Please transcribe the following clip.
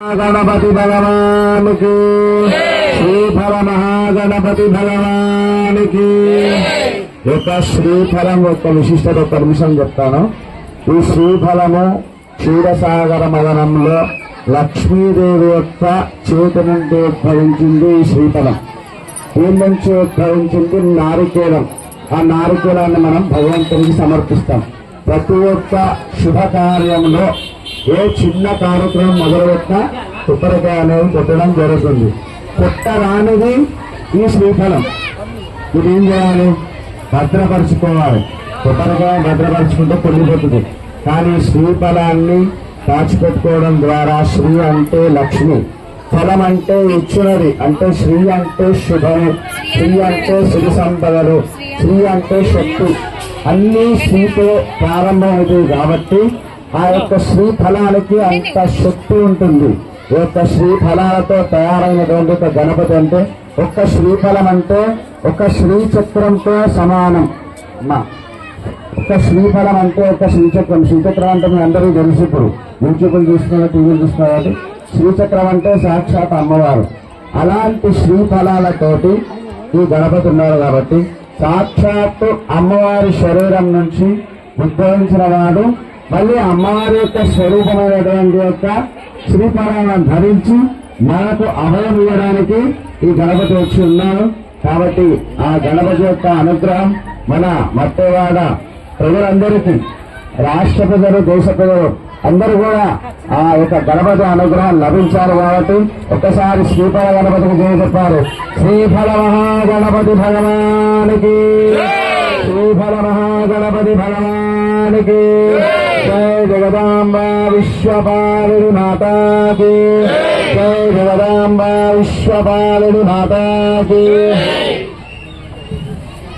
గణపతి భగవానికి శ్రీఫల మహాగణపతి భగవానికి యొక్క శ్రీఫలం యొక్క విశిష్టత ఒక నిమిషం చెప్తాను. ఈ శ్రీఫలము క్షీరసాగర మదనంలో లక్ష్మీదేవి యొక్క చేతి నుండి ఉద్భవించింది ఈ శ్రీఫలం. దీని నుంచి ఉద్భవించింది నారికేలం. ఆ నారికేలాన్ని మనం భగవంతునికి సమర్పిస్తాం. ప్రతి ఒక్క శుభకార్యంలో ఏ చిన్న కార్యక్రమం మొదలుపెట్టినా కొబ్బరికాయ అనేది కొట్టడం జరుగుతుంది. కొట్టరానిది ఈ శ్రీఫలం. ఇది ఏం చేయాలి? భద్రపరుచుకోవాలి. కొబ్బరికాయ భద్రపరుచుకుంటే పొడిగిపోతుంది కానీ శ్రీఫలాన్ని దాచిపెట్టుకోవడం ద్వారా శ్రీ అంటే లక్ష్మి. ఫలం అంటే ఇచ్చినది. అంటే శ్రీ అంటే శుభము. శ్రీ అంటే సిరి సంపదలు. శ్రీ అంటే శక్తి. అన్నీ శ్రీతో ప్రారంభమవుతాయి కాబట్టి ఆ యొక్క శ్రీ ఫలానికి అంత శక్తి ఉంటుంది. ఈ యొక్క శ్రీ ఫలాలతో తయారైనటువంటి ఒక గణపతి అంటే ఒక్క శ్రీఫలం అంటే ఒక శ్రీ చక్రంతో సమానం. అమ్మా ఒక శ్రీఫలం అంటే ఒక శ్రీచక్రం. శ్రీచక్రం అంటే మీ అందరికీ తెలుసు ఇప్పుడు. యూట్యూబ్లు చూస్తున్నారు టీవీలు చూస్తున్నారు? కాబట్టి శ్రీచక్రం అంటే సాక్షాత్ అమ్మవారు. అలాంటి శ్రీఫలాలతోటి ఈ గణపతి ఉన్నారు కాబట్టి సాక్షాత్తు అమ్మవారి శరీరం నుంచి ఉద్భవించిన వాడు మళ్ళీ అమ్మవారి యొక్క స్వరూపమైనటువంటి యొక్క శ్రీఫలాలను ధరించి మనకు అభయం ఇవ్వడానికి ఈ గణపతి వచ్చి ఉన్నాను కాబట్టి ఆ గణపతి యొక్క అనుగ్రహం మన మట్టేవాడ ప్రజలందరికీ రాష్ట్ర ప్రజలు దేశ ప్రజలు అందరూ కూడా ఆ యొక్క గణపతి అనుగ్రహం లభించారు కాబట్టి ఒక్కసారి శ్రీఫల గణపతికి జయ చెప్పారు. శ్రీఫల మహాగణపతి భగవానికి. శ్రీఫల మహాగణపతి భగవానికి. జయ జగదాంబ విశ్వపాలిని మాతాకి జయ జగదాంబ విశ్వపాలిని మాతాకి